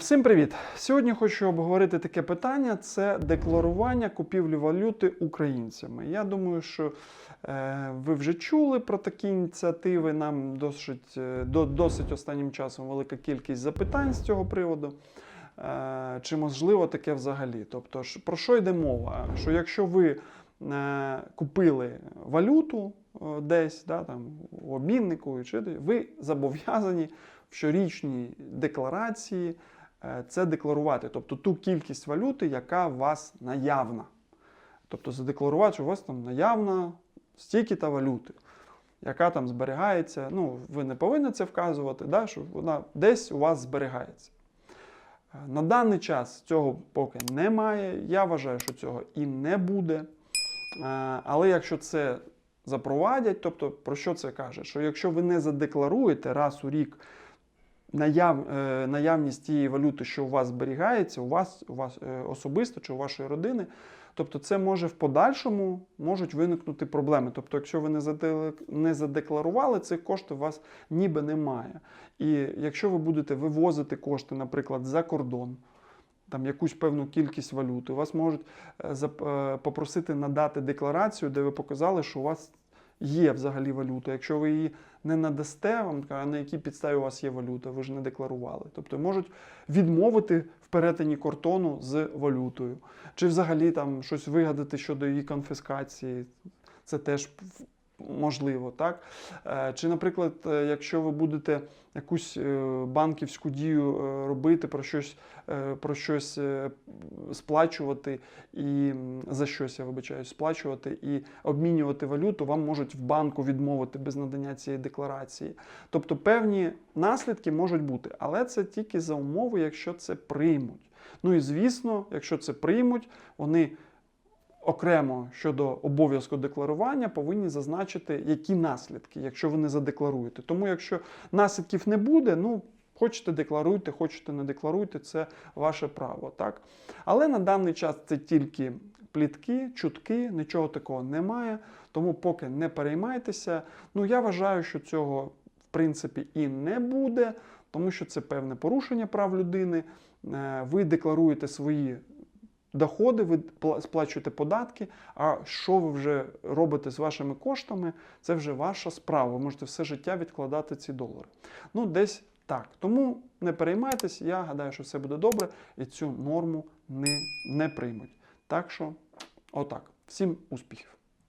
Всім привіт! Сьогодні хочу обговорити таке питання: це декларування купівлі валюти українцями. Я думаю, що е, ви вже чули про такі ініціативи. Нам досить, е, до, досить останнім часом велика кількість запитань з цього приводу. Е, чи можливо таке взагалі? Тобто, про що йде мова? Що якщо ви е, купили валюту е, десь, да, там, у обміннику, чи ви зобов'язані в щорічній декларації це декларувати, тобто ту кількість валюти, яка у вас наявна. Тобто задекларувати, що у вас там наявна стільки та валюти, яка там зберігається. Ну, ви не повинні це вказувати, да, що вона десь у вас зберігається. Е, На даний час цього поки немає. Я вважаю, що цього і не буде. Е, Але якщо це запровадять, тобто про що це каже? Що якщо ви не задекларуєте раз у рік наяв, е, наявність тієї валюти, що у вас зберігається, у вас, у вас е, особисто чи у вашої родини, тобто це може в подальшому можуть виникнути проблеми. Тобто, якщо ви не, задекларували, цих коштів у вас ніби немає. І якщо ви будете вивозити кошти, наприклад, за кордон, там якусь певну кількість валюти, вас можуть е, попросити надати декларацію, де ви показали, що у вас є взагалі валюта. Якщо ви її не надасте, вам а на якій підставі у вас є валюта, ви ж не декларували. Тобто можуть відмовити в перетині кордону з валютою, чи взагалі там щось вигадати щодо її конфіскації. Це теж можливо, так? Е, Чи, наприклад, е, якщо ви будете якусь е, банківську дію робити, про щось, про щось сплачувати і за щось я вибачаюсь, сплачувати і обмінювати валюту, вам можуть в банку відмовити без надання цієї декларації. Тобто певні наслідки можуть бути, але це тільки за умови, якщо це приймуть. Ну і звісно, якщо це приймуть, вони окремо щодо обов'язку декларування повинні зазначити, які наслідки, якщо ви не задекларуєте. Тому якщо наслідків не буде, ну. Хочете декларуйте, хочете не декларуйте, це ваше право, так? Але на даний час це тільки плітки, чутки, нічого такого немає. Тому поки не переймайтеся. Ну я вважаю, що цього в принципі і не буде, тому що це певне порушення прав людини. Е, Ви декларуєте свої доходи, ви пла- сплачуєте податки. А що ви вже робите з вашими коштами, це вже ваша справа. Ви можете все життя відкладати ці долари. Ну, десь так. Тому не переймайтесь, я гадаю, що все буде добре і цю норму не, не приймуть. Так що, отак. Всім успіхів!